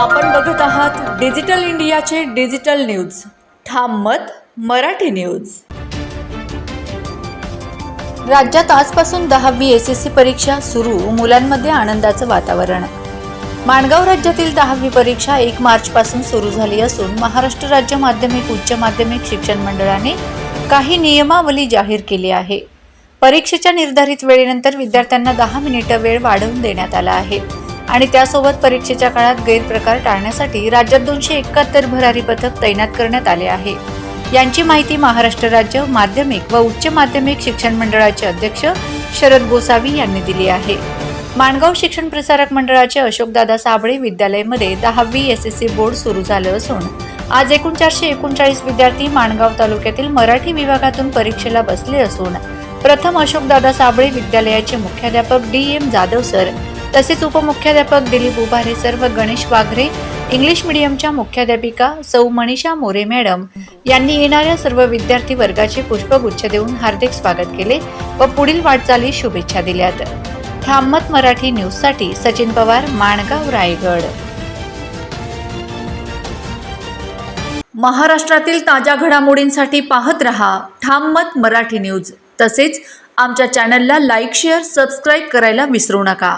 आपण बघत आहात डिजिटल इंडियाचे डिजिटल न्यूज. ठाम मत मराठी न्यूज. राज्यात आजपासून दहावी एस एस सी परीक्षा सुरू मुलांमध्ये आनंदाचं वातावरण. माणगाव राज्यातील दहावी परीक्षा एक मार्चपासून सुरू झाली असून महाराष्ट्र राज्य माध्यमिक उच्च माध्यमिक शिक्षण मंडळाने काही नियमावली जाहीर केली आहे. परीक्षेच्या निर्धारित वेळेनंतर विद्यार्थ्यांना दहा मिनिटं वेळ वाढवून देण्यात आला आहे. आणि त्यासोबत परीक्षेच्या काळात गैरप्रकार टाळण्यासाठी राज्यात दोनशे एकाहत्तर भरारी पथक तैनात करण्यात आले आहे. यांची माहिती महाराष्ट्र राज्य माध्यमिक व उच्च माध्यमिक शिक्षण मंडळाचे अध्यक्ष शरद गोसावी यांनी दिली आहे. माणगाव शिक्षण प्रसारक मंडळाचे अशोकदादा साबळे विद्यालयामध्ये दहावी एस एस सी बोर्ड सुरू झालं असून आज एकूण चारशे एकोणचाळीस विद्यार्थी माणगाव तालुक्यातील मराठी विभागातून परीक्षेला बसले असून प्रथम अशोकदादा साबळे विद्यालयाचे मुख्याध्यापक डी एम जाधव सर तसेच उपमुख्याध्यापक दिलीप उभारे सर व गणेश वाघरे इंग्लिश मीडियमच्या मुख्याध्यापिका सौ मनीषा मोरे मॅडम यांनी येणाऱ्या सर्व विद्यार्थी वर्गाचे पुष्पगुच्छ देऊन हार्दिक स्वागत केले व पुढील वाटचालीस शुभेच्छा दिल्यात. थांबत मराठी न्यूजसाठी सचिन पवार माणगाव रायगड. महाराष्ट्रातील ताज्या घडामोडींसाठी पाहत रहा ठाममत मराठी न्यूज. तसेच आमच्या चॅनलला लाईक शेअर सबस्क्राईब करायला विसरू नका.